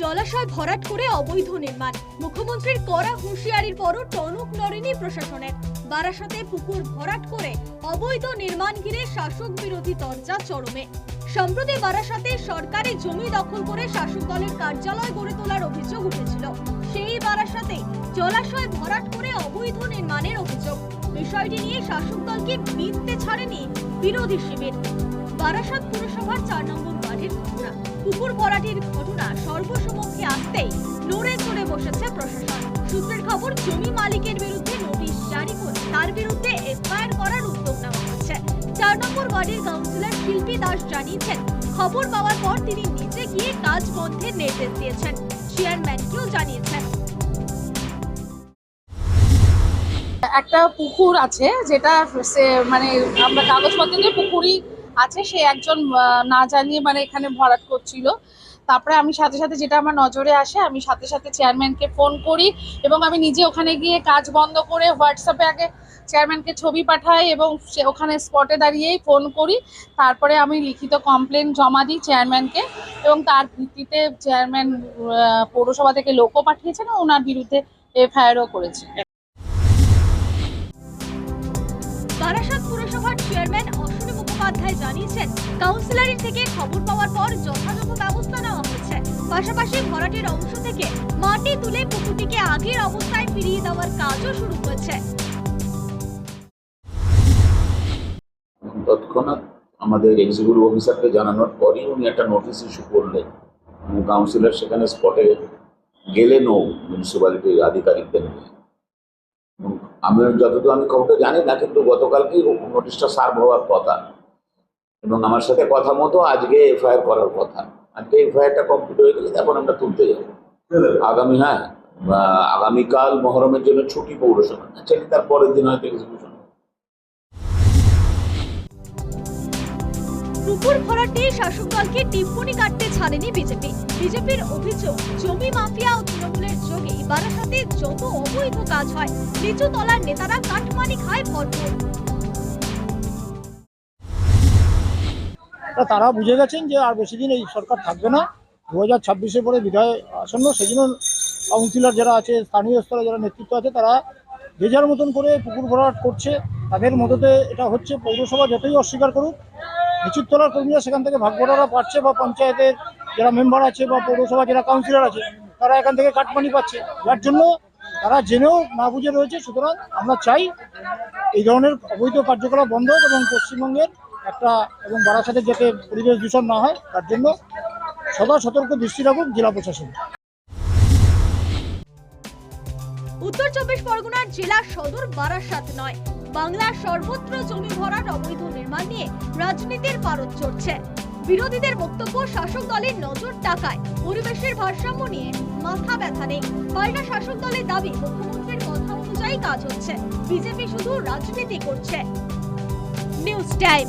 জলাশয় ভরাট করে অবৈধ নির্মাণ। মুখ্যমন্ত্রীর কড়া হুঁশিয়ারির পরও টনক নড়েনি প্রশাসনের। বারাসাতে পুকুর ভরাট করে অবৈধ নির্মাণ ঘিরে শাসক বিরোধী তরজা চরমে। সম্প্রতি বারাসাতে সরকারি জমি দখল করে শাসক দলের কার্যালয় গড়ে তোলার অভিযোগ উঠেছিল। সেই বারাসাতে জলাশয় ভরাট করে অবৈধ নির্মাণের অভিযোগ। বিষয়টি নিয়ে শাসক দলকে মিথ্যে ছাড়েনি বিরোধী শিবির। বারাসাত পুরসভার চার নম্বর ওয়ার্ডের ঘটনা। পুকুর ভরাটির ঘটনা সর্বসমক্ষে আসতেই নড়ে চড়ে বসেছে প্রশাসন। সূত্রের খবর, জমি মালিকের বিরুদ্ধে নোটিশ জারি করে তার বিরুদ্ধে এফআইআর করার উদ্যোগ নেওয়া হচ্ছে। চার নম্বর ওয়ার্ডের কাউন্সিলর শিল্পী দাস জানিয়েছেন, খবর পাওয়ার পর তিনি নিজে গিয়ে কাজ বন্ধের নির্দেশ দিয়েছেন। চেয়ারম্যানকেও জানিয়েছেন। একটা পুকুর আছে যেটা মানে আমরা কাগজপত্র পুকুরই আছে, সে একজন না জানিয়ে মানে এখানে ভরাট করছিল। তারপরে আমি সাথে সাথে যেটা আমার নজরে আসে, আমি সাথে সাথে চেয়ারম্যানকে ফোন করি এবং আমি নিজে ওখানে গিয়ে কাজ বন্ধ করে হোয়াটসঅ্যাপে আগে চেয়ারম্যানকে ছবি পাঠাই এবং সে ওখানে স্পটে দাঁড়িয়েই ফোন করি। তারপরে আমি লিখিত কমপ্লেন জমা দিই চেয়ারম্যানকে এবং তার ভিত্তিতে চেয়ারম্যান পৌরসভা থেকে লোকও পাঠিয়েছেন ওনার বিরুদ্ধে এফআইআরও করেছে। বারাসাত চেয়ারম্যান মুখোপাধ্যায় জানিয়েছেন কাউন্সিলরের থেকে খবর পাওয়ার পর যথাযথ ব্যবস্থা নেওয়া হচ্ছে পাশাপাশি ভরাটের অংশ থেকে মাটি তুলে পুকুরটিকে আগের অবস্থায় ফিরিয়ে দেওয়ার কাজও শুরু হয়েছে। তৎক্ষণাৎ আমাদের এক্সিকিউটিভ অফিসারকে জানানোর পরই উনি একটা নোটিশ ইস্যু করলেন। কাউন্সিলর সেখানে স্পটে গেলেনও মিউনিসিপ্যালিটির আধিকারিকদের নিয়ে। আমি যতদূর আমি খবরটা জানি না, কিন্তু গতকালকেই নোটিশটা সার্ভ হওয়ার কথা। এবং আমার সাথে কথা মতো আজকে এফআইআর করার কথা। আজকে এফআইআরটা কমপ্লিট হয়ে গেলে এখন আমরা তুলতে যাব। আগামী হ্যাঁ আগামীকাল মহরমের জন্য ছুটি পৌরসভা। আচ্ছা তার পরের দিন হয়তো এক্সিকিউশন ভরাটে শাসক দলকে কাটতে ছাড়েনি বিজেপি। বিজেপির অভিযোগ, জমি মাফিয়া ও তৃণমূলের যোগে বারাসাতে যত অবৈধ কাজ হয় নিচু তলার নেতারা কাটমানি খায় ভরপুর। তারা বুঝে গেছেন যে আর বেশি দিন এই সরকার থাকবে না। দু হাজার ছাব্বিশে পরে বিধায় আসন্ন সেই জন্য কাউন্সিলর যারা আছে, স্থানীয় স্তরে যারা নেতৃত্ব আছে, তারা যে যার মতন করে পুকুর ভরাট করছে, তাদের মদতে এটা হচ্ছে পৌরসভা যতই অস্বীকার করুক নিচুর তলার কর্মীরা সেখান থেকে ভাগবটারা পাচ্ছে বা পঞ্চায়েতের যারা মেম্বার আছে বা পৌরসভা যারা কাউন্সিলর আছে, তারা এখান থেকে কাটমানি পাচ্ছে। যার জন্য তারা জেনেও না বুঝে রয়েছে, সুতরাং আমরা চাই এই ধরনের অবৈধ কার্যকলাপ বন্ধ এবং পশ্চিমবঙ্গের একটা এবং বারাসাতের যাতে পরিবেশ দূষণ না হয়, তার জন্য সদা সতর্ক দৃষ্টি রাখুক জেলা প্রশাসন। উত্তর চব্বিশ পরগনার জেলা সদর বারাসাত নয়। বাংলার সর্বত্র জমি ভরাট অবৈধ নির্মাণ নিয়ে রাজনীতির পারদ চড়ছে। বিরোধীদের বক্তব্য শাসক দলের নজর টাকায়। পরিবেশের ভারসাম্য নিয়ে মাথা ব্যথা নেই। পাল্টা শাসক দলের দাবি, মুখ্যমন্ত্রীর কথা অনুযায়ী কাজ হচ্ছে। বিজেপি শুধু রাজনীতি করছে। News time.